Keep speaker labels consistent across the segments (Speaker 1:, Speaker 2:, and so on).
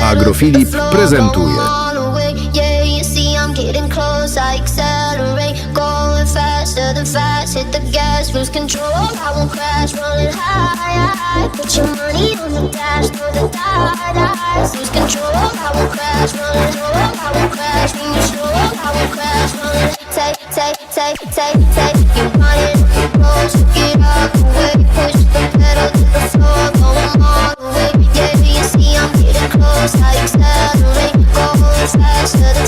Speaker 1: Agrofilip prezentuje. go
Speaker 2: all the way. Take.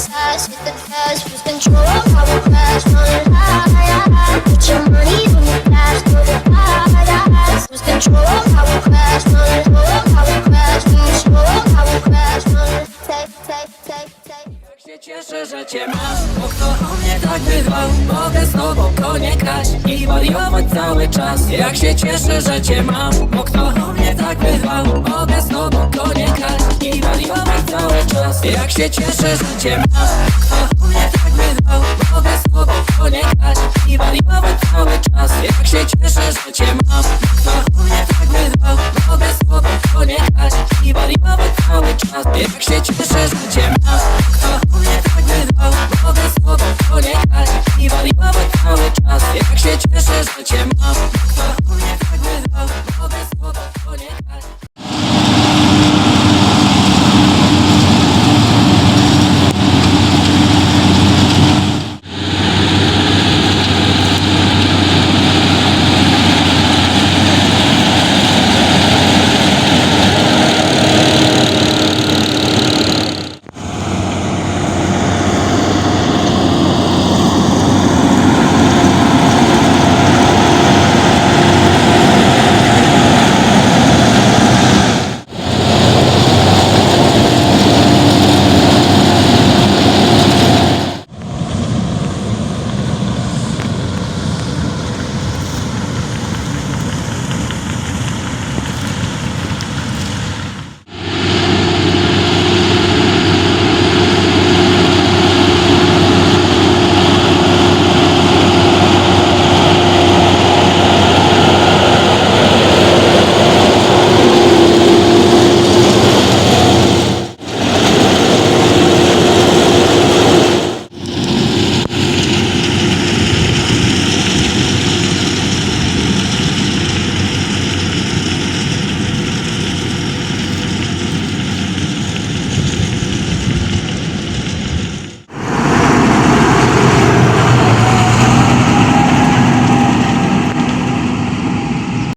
Speaker 3: się cieszę, że cię masz Bo kto mnie tak bywał
Speaker 2: Mogę z tobą konie kraść I wariować cały
Speaker 3: czas Jak się cieszę, że cię mam Bo kto
Speaker 2: o mnie
Speaker 3: tak bywał
Speaker 2: Mogę z tobą
Speaker 3: się cieszę życiem Masz kwartule tak by
Speaker 2: dał Bo bez to nie grać I wariować cały czas. Jak się cieszę
Speaker 3: życiem Masz kwartule tak
Speaker 2: by dał Bo bez to nie grać I wariować cały czas.
Speaker 3: Jak się cieszę życiem Masz kwartule tak